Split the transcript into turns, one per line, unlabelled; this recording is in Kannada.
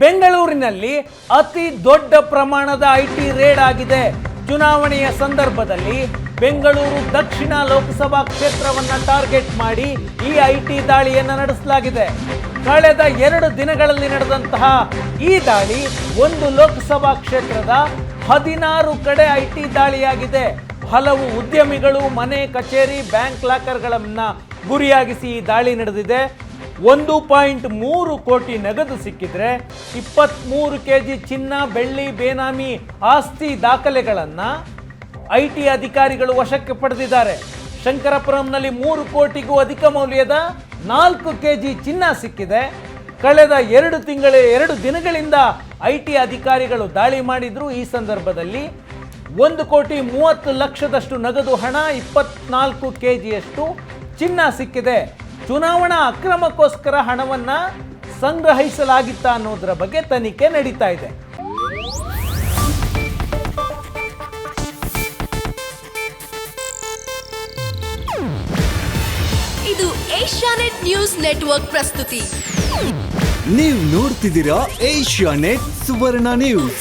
ಬೆಂಗಳೂರಿನಲ್ಲಿ ಅತಿ ದೊಡ್ಡ ಪ್ರಮಾಣದ ಐಟಿ ರೇಡ್ ಆಗಿದೆ. ಚುನಾವಣೆಯ ಸಂದರ್ಭದಲ್ಲಿ ಬೆಂಗಳೂರು ದಕ್ಷಿಣ ಲೋಕಸಭಾ ಕ್ಷೇತ್ರವನ್ನ ಟಾರ್ಗೆಟ್ ಮಾಡಿ ಈ ಐಟಿ ದಾಳಿಯನ್ನು ನಡೆಸಲಾಗಿದೆ. ಕಳೆದ ಎರಡು ದಿನಗಳಲ್ಲಿ ನಡೆದಂತಹ ಈ ದಾಳಿ ಒಂದು ಲೋಕಸಭಾ ಕ್ಷೇತ್ರದ ಹದಿನಾರು ಕಡೆ ಐಟಿ ದಾಳಿಯಾಗಿದೆ. ಹಲವು ಉದ್ಯಮಿಗಳು, ಮನೆ, ಕಚೇರಿ, ಬ್ಯಾಂಕ್ ಲಾಕರ್ಗಳನ್ನು ಗುರಿಯಾಗಿಸಿ ಈ ದಾಳಿ ನಡೆದಿದೆ. ಒಂದು ಪಾಯಿಂಟ್ ಮೂರು ಕೋಟಿ ನಗದು ಸಿಕ್ಕಿದ್ರೆ ಇಪ್ಪತ್ತ್ಮೂರು ಕೆ ಜಿ ಚಿನ್ನ, ಬೆಳ್ಳಿ, ಬೇನಾಮಿ, ಆಸ್ತಿ ದಾಖಲೆಗಳನ್ನು ಐ ಟಿ ಅಧಿಕಾರಿಗಳು ವಶಕ್ಕೆ ಪಡೆದಿದ್ದಾರೆ. ಶಂಕರಪುರಂನಲ್ಲಿ ಮೂರು ಕೋಟಿಗೂ ಅಧಿಕ ಮೌಲ್ಯದ ನಾಲ್ಕು ಕೆ ಜಿ ಚಿನ್ನ ಸಿಕ್ಕಿದೆ. ಕಳೆದ ಎರಡು ತಿಂಗಳ, ಎರಡು ದಿನಗಳಿಂದ ಐ ಟಿ ಅಧಿಕಾರಿಗಳು ದಾಳಿ ಮಾಡಿದ್ರು. ಈ ಸಂದರ್ಭದಲ್ಲಿ ಒಂದು ಕೋಟಿ ಮೂವತ್ತು ಲಕ್ಷದಷ್ಟು ನಗದು ಹಣ, ಇಪ್ಪತ್ನಾಲ್ಕು ಕೆ ಜಿಯಷ್ಟು ಚಿನ್ನ ಸಿಕ್ಕಿದೆ. ಚುನಾವಣಾ ಅಕ್ರಮಕ್ಕೋಸ್ಕರ ಹಣವನ್ನ ಸಂಗ್ರಹಿಸಲಾಗಿತ್ತ ಅನ್ನೋದರ ಬಗ್ಗೆ ತನಿಖೆ ನಡೀತಾ ಇದೆ.
ಇದು ಏಷ್ಯಾನೆಟ್ ನ್ಯೂಸ್ ನೆಟ್ವರ್ಕ್ ಪ್ರಸ್ತುತಿ.
ನೀವು ನೋಡ್ತಿದ್ದೀರಾ ಏಷ್ಯಾ ನೆಟ್ ಸುವರ್ಣ ನ್ಯೂಸ್.